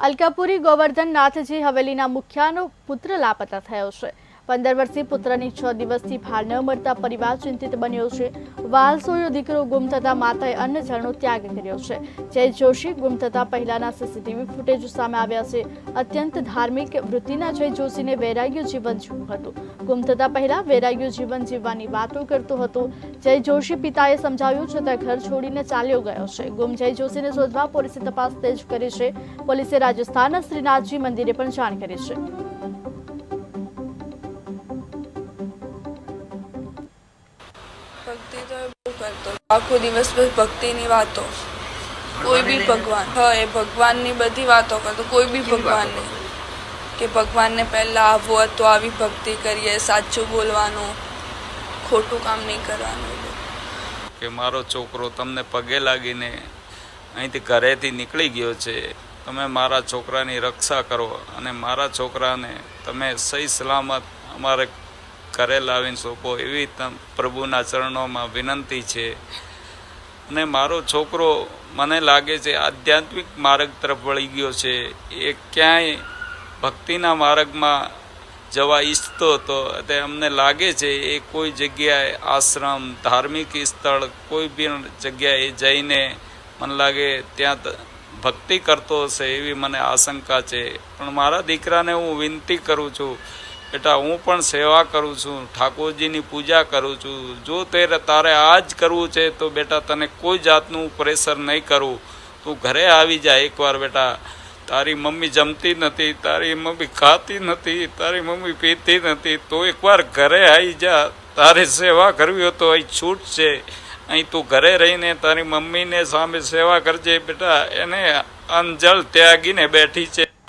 અલકાપુરી ગોવર્ધન નાથજી હવેલીના મુખિયાનો પુત્ર લાપતા થયો છે. પંદર વર્ષીય પુત્રની છ દિવસથી ભાર ન મળતા પરિવાર ચિંતિત બન્યો છે. વાલસોયો દીકરો ગુમ થતા માતાએ અન્ન જળનો ત્યાગ કર્યો છે. જય જોશી ગુમ થતા પહેલાના સીસીટીવી ફૂટેજ સામે આવ્યા છે. અત્યંત ધાર્મિક વૃત્તિના જય જોશીને વૈરાગ્ય જીવન જીવવું હતું. ગુમ થતા પહેલા વૈરાગ્ય જીવન જીવવાની વાતો કરતો હતો. જય જોશી પિતાએ સમજાવ્યું, છતાં ઘર છોડીને ચાલ્યો ગયો છે. ગુમ જય જોશીને શોધવા પોલીસે તપાસ તેજ કરી છે. પોલીસે રાજસ્થાનના શ્રીનાથજી મંદિરે પણ જાણ કરી છે. ભક્તિ તો એ બહુ કરતો. આખો દિવસ બસ ભક્તિની વાતો. કોઈ બી ભગવાન. હા એ ભગવાનની બધી વાતો કરતો. કોઈ બી ભગવાનની. કે ભગવાનને પહેલાં આવવું તો આવી ભક્તિ કરીએ સાચું બોલવાનું ખોટું કામ નહીં કરવાનું. કે મારો છોકરો તમને પગે લાગીને અહીંથી ઘરેથી નીકળી ગયો છે. તમે મારા છોકરાની રક્ષા કરો અને મારા છોકરાને તમે સહી સલામત અમારે ઘરે લાવીને સોંપો એવી તમ પ્રભુના ચરણોમાં વિનંતી છે. અને મારો છોકરો મને લાગે છે, આધ્યાત્મિક માર્ગ તરફ વળી ગયો છે. એ ક્યાંય ભક્તિના માર્ગમાં જવા ઈચ્છતો હતો. તે અમને લાગે છે, એ કોઈ જગ્યાએ આશ્રમ, ધાર્મિક સ્થળ, કોઈ બી જગ્યાએ જઈને મને લાગે ત્યાં ભક્તિ કરતો હશે એવી મને આશંકા છે. પણ મારા દીકરાને હું વિનંતી કરું છું બેટા, હું પણ સેવા કરું છું, ઠાકોરજીની પૂજા કરું છું. જો તે તારે આ જ કરવું છે, તો બેટા, તને કોઈ જાતનું પ્રેશર નહીં કરું તું ઘરે આવી જા એકવાર, બેટા. તારી મમ્મી જમતી નથી, તારી મમ્મી ખાતી નથી, તારી મમ્મી પીતી નથી. તો એકવાર ઘરે આવી જા. તારે સેવા કરવી હોય તો અહીં છૂટ છે. અહીં તું ઘરે રહીને તારી મમ્મીને સામે સેવા કરજે, બેટા. એને અંજળ ત્યાગીને બેઠી છે.